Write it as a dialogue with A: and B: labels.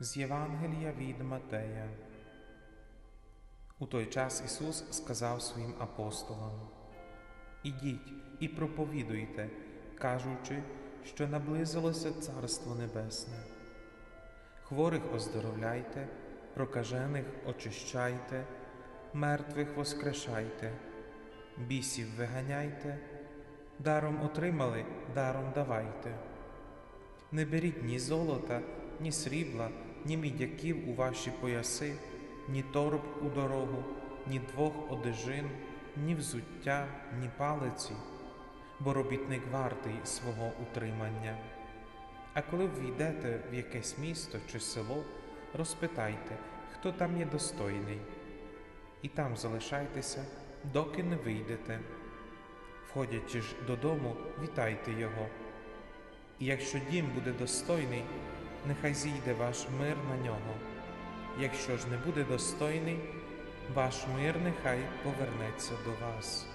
A: З Євангелія від Матея. У той час Ісус сказав своїм апостолам: Ідіть і проповідуйте, кажучи, що наблизилося Царство Небесне. Хворих оздоровляйте, прокажених очищайте, мертвих воскрешайте, бісів виганяйте, даром отримали, даром давайте. Не беріть ні золота, ні срібла, ні мідяків у ваші пояси, ні торб у дорогу, ні двох одежин, ні взуття, ні палиці, бо робітник вартий свого утримання. А коли ввійдете в якесь місто чи село, розпитайте, хто там є достойний, і там залишайтеся, доки не вийдете. Входячи ж додому, вітайте його. І якщо дім буде достойний, нехай зійде ваш мир на нього. Якщо ж не буде достойний, ваш мир нехай повернеться до вас.